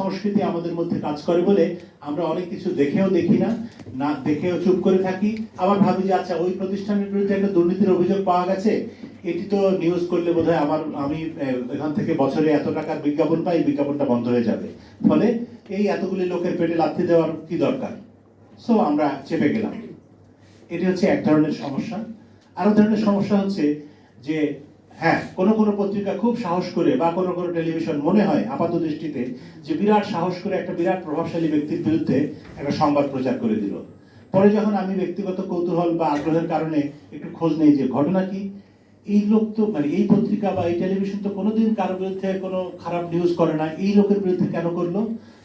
সংস্কৃতি আমাদের মধ্যে কাজ করে বলে আমরা অনেক কিছু দেখেও দেখি না না দেখেও চুপ করে থাকি। আবার ভাবি যে আচ্ছা ওই প্রতিষ্ঠানের বিরুদ্ধে একটা দুর্নীতির অভিযোগ পাওয়া গেছে, এটি তো নিউজ করলে বোধহয় আমার, আমি এখান থেকে বছরে এত টাকার বিজ্ঞাপন পাই বিজ্ঞাপনটা বন্ধ হয়ে যাবে। ফলে এই এতগুলি লোকের পেটে লাথি দেওয়ার কি দরকার? সো আমরা চেপে গেলাম। এটি হচ্ছে এক ধরনের সমস্যা। আরও ধরনের সমস্যা হচ্ছে যে হ্যাঁ কোনো কোনো পত্রিকা খুব সাহস করে বা কোনো কোনো টেলিভিশন মনে হয় আপাত দৃষ্টিতে যে বিরাট সাহস করে একটা বিরাট প্রভাবশালী ব্যক্তির বিরুদ্ধে একটা সংবাদ প্রচার করে দিল। পরে যখন আমি ব্যক্তিগত কৌতূহল বা আগ্রহের কারণে একটু খোঁজ নেই যে ঘটনা কি, এই লোক তো মানে এই পত্রিকা বা এই টেলিভিশন তো কোনোদিন কারোর বিরুদ্ধে কোনো খারাপ নিউজ করে না। এই লোকের বিরুদ্ধে কেন করল?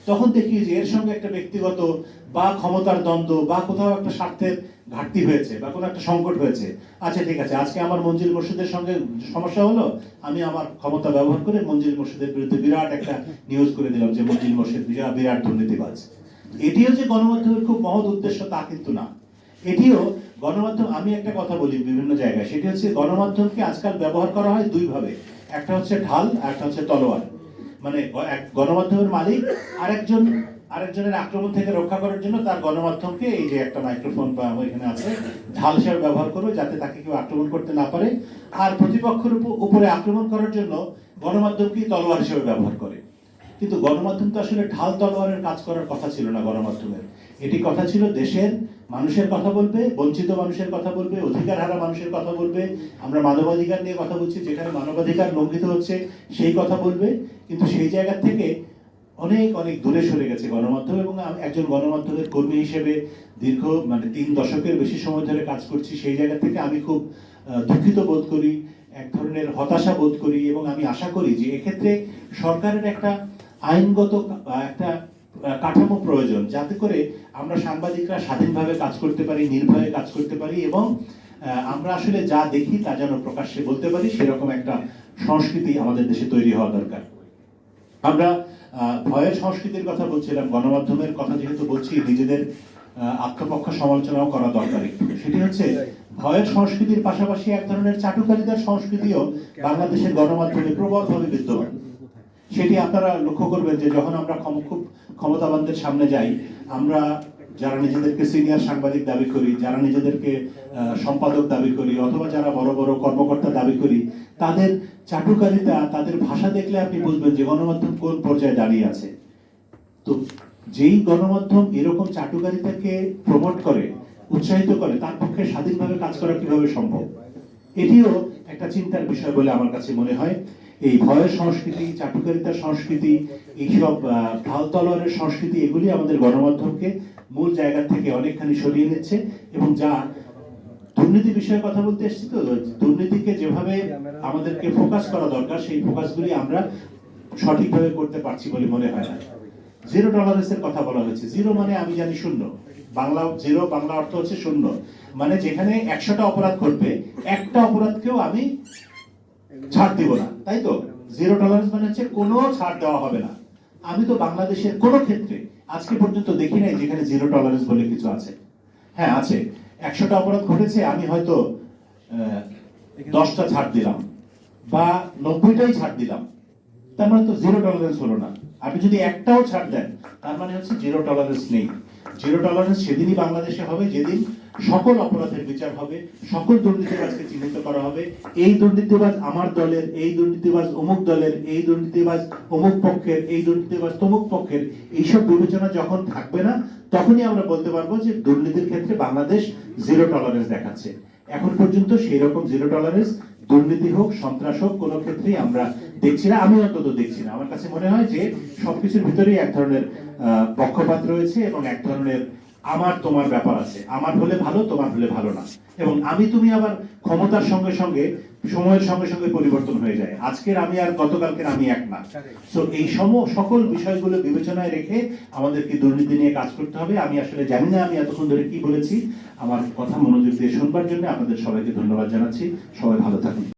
তখন দেখি যে এর সঙ্গে একটা ব্যক্তিগত বা ক্ষমতার দ্বন্দ্ব বা কোথাও একটা স্বার্থের ঘাটতি হয়েছে বা কোনো একটা সংকট হয়েছে। আচ্ছা ঠিক আছে, আজকে আমার মঞ্জিল মুর্শিদের সঙ্গে সমস্যা হলো? আমি আমার ক্ষমতা ব্যবহার করে মঞ্জিল মুর্শিদের বিরুদ্ধে বিরাট একটা নিউজ করে দিলাম যে মঞ্জিল মুর্শিদ বিরাট দুর্নীতিবাজ। এটিও যে গণমাধ্যমের খুব মহৎ উদ্দেশ্য তা কিন্তু না। এটিও গণমাধ্যম আমি একটা কথা বলি বিভিন্ন জায়গায়। সেটি হচ্ছে গণমাধ্যমকে আজকাল ব্যবহার করা হয় দুইভাবে। একটা হচ্ছে ঢাল আর একটা হচ্ছে তলোয়ার। মানে এক গণমাধ্যমের মালিক, আরেকজন, আরেকজনের আক্রমণ থেকে রক্ষা করার জন্য তার গণমাধ্যমকে এই যে একটা মাইক্রোফোন বা এখানে আছে ঢাল হিসেবে ব্যবহার করবে যাতে তাকে কেউ আক্রমণ করতে না পারে। আর প্রতিপক্ষের উপরে আক্রমণ করার জন্য গণমাধ্যমকে তলোয়ার হিসেবে ব্যবহার করে। কিন্তু গণমাধ্যম তো আসলে ঢাল তলোয়ারের কাজ করার কথা ছিল না গণমাধ্যমের। এটি কথা ছিল দেশের মানুষের কথা বলবে, বঞ্চিত মানুষের কথা বলবে অধিকার হারা মানুষের কথা বলবে, আমরা মানবাধিকার নিয়ে কথা বলছি, যেখানে মানবাধিকার লঙ্ঘিত হচ্ছে, সেই কথা বলবে। কিন্তু সেই জায়গা থেকে অনেক অনেক দূরে সরে গেছে গণমাধ্যম এবং একজন গণমাধ্যমের কর্মী হিসেবে দীর্ঘ মানে তিন দশকের বেশি সময় ধরে কাজ করছি, সেই জায়গা থেকে আমি খুব দুঃখিত বোধ করি, এক ধরনের হতাশা বোধ করি এবং আমি আশা করি যে এক্ষেত্রে সরকারের একটা আইনগত একটা কাঠামো প্রয়োজন, যাতে করে আমরা সাংবাদিকরা স্বাধীনভাবে কাজ করতে পারি, নির্ভয়ে কাজ করতে পারি এবং আমরা আসলে যা দেখি তা যেন প্রকাশ্যে বলতে পারি, সেরকম একটা সংস্কৃতি আমাদের দেশে তৈরি হওয়া দরকার। আমরা ভয়ের সংস্কৃতির কথা বলছিলাম, গণমাধ্যমের কথা যেহেতু বলছি, নিজেদের আত্মপক্ষ সমালোচনাও করা দরকার সেটি হচ্ছে, ভয়ের সংস্কৃতির পাশাপাশি এক ধরনের চাটুকারিতার সংস্কৃতিও বাংলাদেশের গণমাধ্যমে প্রবলভাবে বিদ্যমান। সেটি আপনারা লক্ষ্য করবেন যে যখন আমরা খুব ক্ষমতাবানদের সামনে যাই, আমরা যারা নিজেদেরকে সিনিয়র সাংবাদিক দাবি করি, যারা নিজেদেরকে সম্পাদক দাবি করি, অথবা যারা বড় বড় কর্মকর্তা দাবি করি, তাদের চাটুকারিতা, তাদের ভাষা দেখলে আপনি বুঝবেন যে গণমাধ্যম কোন পর্যায়ে দাঁড়িয়ে আছে। তো যেই গণমাধ্যম এরকম চাটুকারিতাকে প্রমোট করে, উৎসাহিত করে, তার পক্ষে স্বাধীনভাবে কাজ করা কীভাবে সম্ভব? এটিও একটা চিন্তার বিষয় বলে আমার কাছে মনে হয়। এই ভয়ের সংস্কৃতি, চাটুকারিতার সংস্কৃতি, এইসব ঢাল তলোয়ারের সংস্কৃতি, এগুলি আমাদের গণমাধ্যমকে মূল জায়গা থেকে অনেকখানি সরিয়ে নিচ্ছে এবং যা দুর্নীতি বিষয়ে কথা বলতে এসেছি তো, দুর্নীতিকে যেভাবে আমাদেরকে ফোকাস করা দরকার, সেই ফোকাসগুলি আমরা সঠিকভাবে করতে পারছি বলে মনে হয় না। জিরো টলারেন্সের কথা বলা হয়েছে। জিরো মানে আমি জানি শূন্য। বাংলা জিরো বাংলা অর্থ হচ্ছে শূন্য। মানে যেখানে একশোটা অপরাধ করবে একটা অপরাধকেও আমি ছাড় দিব না, তাই তো? জিরো টলারেন্স মানে হচ্ছে কোনো ছাড় দেওয়া হবে না। আমি তো বাংলাদেশের কোনো ক্ষেত্রে আজকে পর্যন্ত দেখি নাই যেখানে জিরো টলারেন্স বলে কিছু আছে। হ্যাঁ আছে। একশোটা অপরাধ ঘটেছে, আমি হয়তো দশটা ছাড় দিলাম বা নব্বইটাই ছাড় দিলাম। তার মানে তো জিরো টলারেন্স হলো না। আপনি যদি একটাও ছাড় দেন, তার মানে হচ্ছে জিরো টলারেন্স নেই। জিরো টলারেন্স সেদিনই বাংলাদেশে হবে, যেদিন সকল অপরাধের বিচার হবে, সকল দুর্নীতিবাজকে চিহ্নিত করা হবে। এই দুর্নীতিবাজ আমার দলের, এই দুর্নীতিবাজ অমুক দলের, এই দুর্নীতিবাজ অমুক পক্ষের, এই দুর্নীতিবাজ তমুক পক্ষের, এইসব বিবেচনা যখন থাকবে না, তখনই আমরা বলতে পারব যে দুর্নীতির ক্ষেত্রে বাংলাদেশ জিরো টলারেন্স দেখাচ্ছে। এখন পর্যন্ত সেই রকম জিরো টলারেন্স দুর্নীতি হোক, সন্ত্রাস হোক, কোনো ক্ষেত্রেই আমরা দেখছি না। আমি অন্তত দেখছি না। আমার কাছে মনে হয় যে সবকিছুর ভিতরেই এক ধরনের পক্ষপাত রয়েছে এবং এক ধরনের আমার তোমার ব্যাপার আছে। আমার হলে ভালো তোমার হলে ভালো না। এবং আমি তুমি আবার ক্ষমতার সঙ্গে সঙ্গে সময়ের সঙ্গে সঙ্গে পরিবর্তন হয়ে যায়। আজকের আমি আর গতকালকের আমি এক না। তো এই সম সকল বিষয়গুলো বিবেচনায় রেখে আমাদেরকে দুর্নীতি নিয়ে কাজ করতে হবে। আমি আসলে জানি না আমি এতক্ষণ ধরে কি বলেছি। আমার কথা মনোযোগ দিয়ে শুনবার জন্য আপনাদের সবাইকে ধন্যবাদ জানাচ্ছি। সবাই ভালো থাকুন।